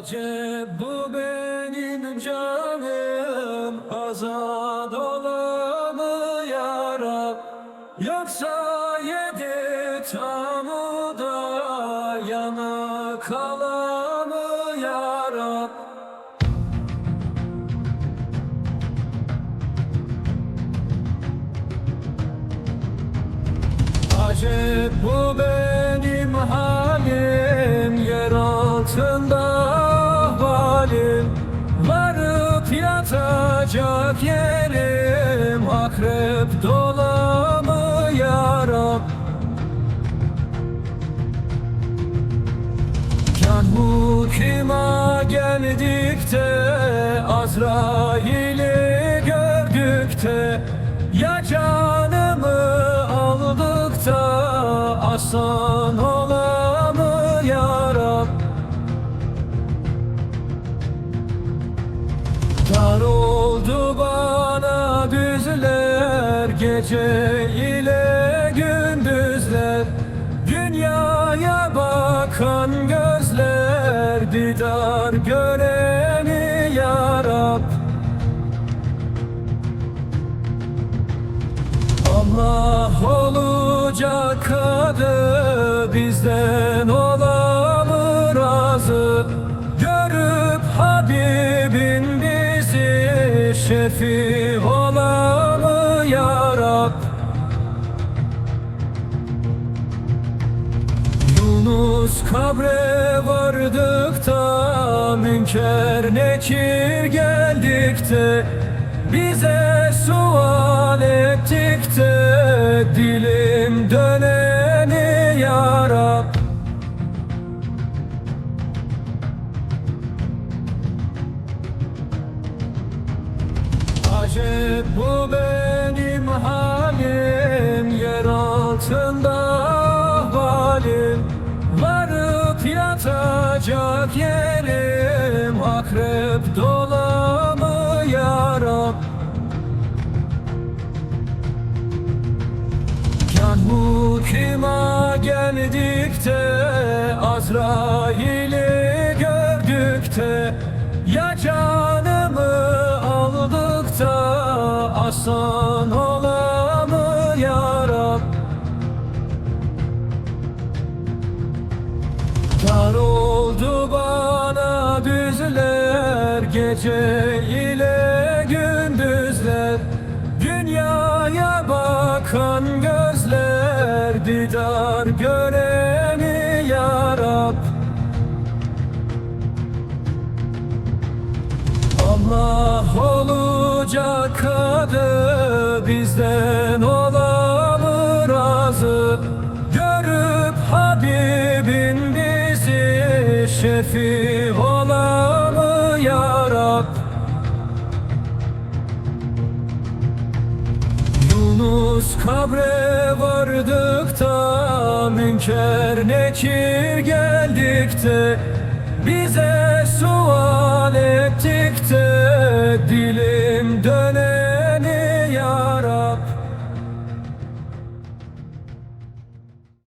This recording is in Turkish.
Acep bu benim canım. Azad olanı yarab Yoksa yedi tamı da Yana kalanı yarab Acep bu benim halim. Yer altında yatacak yerim Akrep dolamı yarab Can bu kima geldikte Azrail'i gördükte Ya canımı aldıkta Asan olamı yarab Dar Gece ile gündüzler Dünyaya bakan gözler Didar göreni yarab. Allah olacak adı bizden olamı razı. Görüp Habibin bizi şefi olamı Kabre vardıkta Münker nekir geldikte Bize sual ettikte Dilim döneni yarab Acep bu benim halim Yer altında yatacak yerim Akrep dolamı yarab? Can bu kima geldikte Azrail'i gördükte Ya canımı aldıkta Asan olamı düzler Gece ile gündüzler Dünyaya bakan gözler Didar göreni yarab Allah olacak adı bizden şefi olamı yarab? Yunus kabre vardıkta Münker nekir geldikte Bize sual ettikte Dilim döner